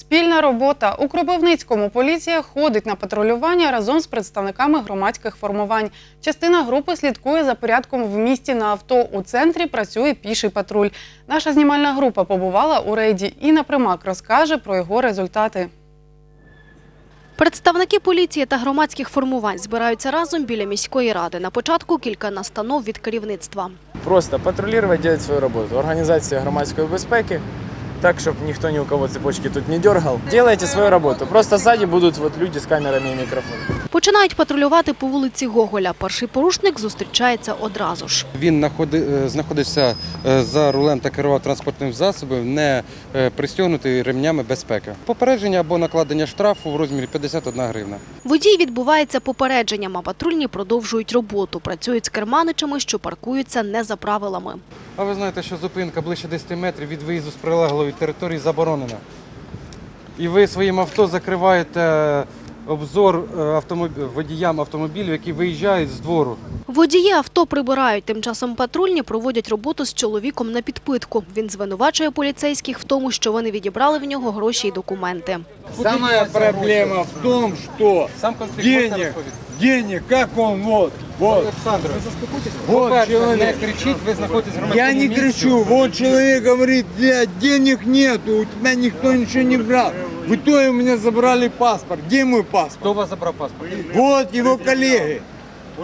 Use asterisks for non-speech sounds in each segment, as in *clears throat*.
Спільна робота у Кропивницькому поліція ходить на патрулювання разом з представниками громадських формувань. Частина групи слідкує за порядком в місті на авто. У центрі працює піший патруль. Наша знімальна група побувала у рейді. Інна Примак розкаже про його результати. Представники поліції та громадських формувань збираються разом біля міської ради. На початку кілька настанов від керівництва. Просто патрулювати, робити свою роботу. Організація громадської безпеки, так, чтобы ніхто ні у кого цепочки тут не дергал. Делайте свою работу. Просто сзади будуть вот люди с камерами и мікрофонами. Починають патрулювати по вулиці Гоголя. Перший порушник зустрічається одразу ж. Він е, знаходився е, за рулем та керував транспортним засобом, не е, пристегнутий ремнями безпеки. Попередження або накладення штрафу в розмірі 51 гривна. Водій відбувається попередженням, а патрульні продовжують роботу. Працюють з керманичами, що паркуються не за правилами. А ви знаєте, що зупинка ближче 10 метрів від виїзду з прилеглої території заборонена. І ви своїм авто закриваєте обзор е, автомоб- водіям автомобілів, які виїжджають з двору. Водії авто прибирають. Тим часом патрульні проводять роботу з чоловіком на підпитку. Він звинувачує поліцейських в тому, що вони відібрали в нього гроші й документи. Самая проблема в том, что Сам конфлікт можна денег, денег, как он вот, вот, Олександр, вот по-перше, не человек. кричіть, ви знаходитесь в Я не кричу, вот человек говорит, блядь, денег нету, у тебя никто ничего не брал. В итоге у меня забрали паспорт. Где мой паспорт? Хто вас забрав паспорт? Вот его коллеги.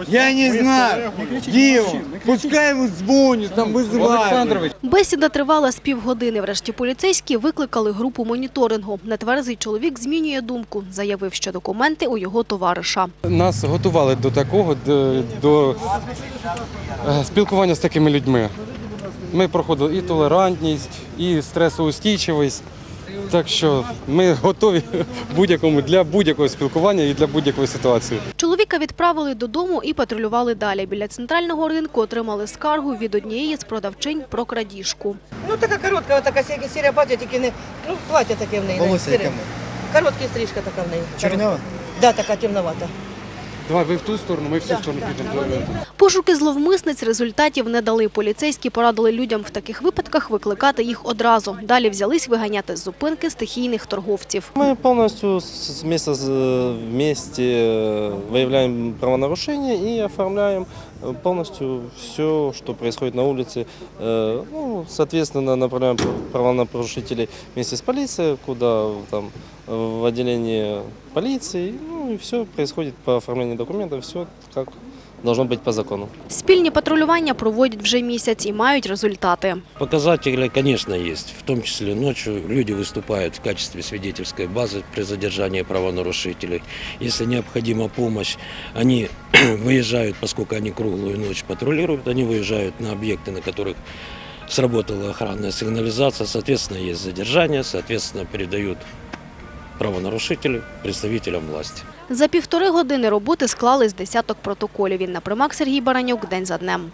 Я не знаю, он. Пускай его звонят, там. Олександрович, Бесіда тривала з півгодини. Врешті поліцейські викликали групу моніторингу. Нетверезий чоловік змінює думку. Заявив, що документи у його товариша. Нас готували до такого, до, до е, спілкування з такими людьми. Ми проходили і толерантність, і стресоустійчивість. Так що ми готові будь-якому для будь-якого спілкування і для будь-якої ситуації. Чоловіка відправили додому і патрулювали далі. Біля центрального ринку отримали скаргу від однієї з продавчинь про крадіжку. Ну така коротка, така сіря плаття, тільки не ну плаття таке в неї. Волосся яке? Коротка стрижка така в неї. Чорнява? Да, така темновата. Давай, ви в ту сторону, ми в цю сторону підемо. Пошуки зловмисниць результатів не дали. Поліцейські порадили людям в таких випадках викликати їх одразу. Далі взялись виганяти з зупинки стихійних торговців. Мы полностью с- вместе, с- вместе э, выявляем правонарушения и оформляем э, полностью все, что происходит на улице. Э, Ну, соответственно, направляем правонарушителей вместе с полицией, куда там в отделение полиции. Ну и все происходит по оформлению документов, все как должно быть по закону. Спільні патрулювання проводять вже місяць і мають результати. Показатели, конечно, есть. В том числе ночью люди выступают в качестве свидетельской базы при задержании правонарушителей. Если необходима помощь, они *clears throat* выезжают, поскольку они круглую ночь патрулируют, они выезжают на объекты, на которых сработала охранная сигнализация, соответственно, есть задержание, соответственно, передают правонарушителей представителям власті. За півтори години роботи склали з десяток протоколів. Він Примак Сергій Баранюк день за днем.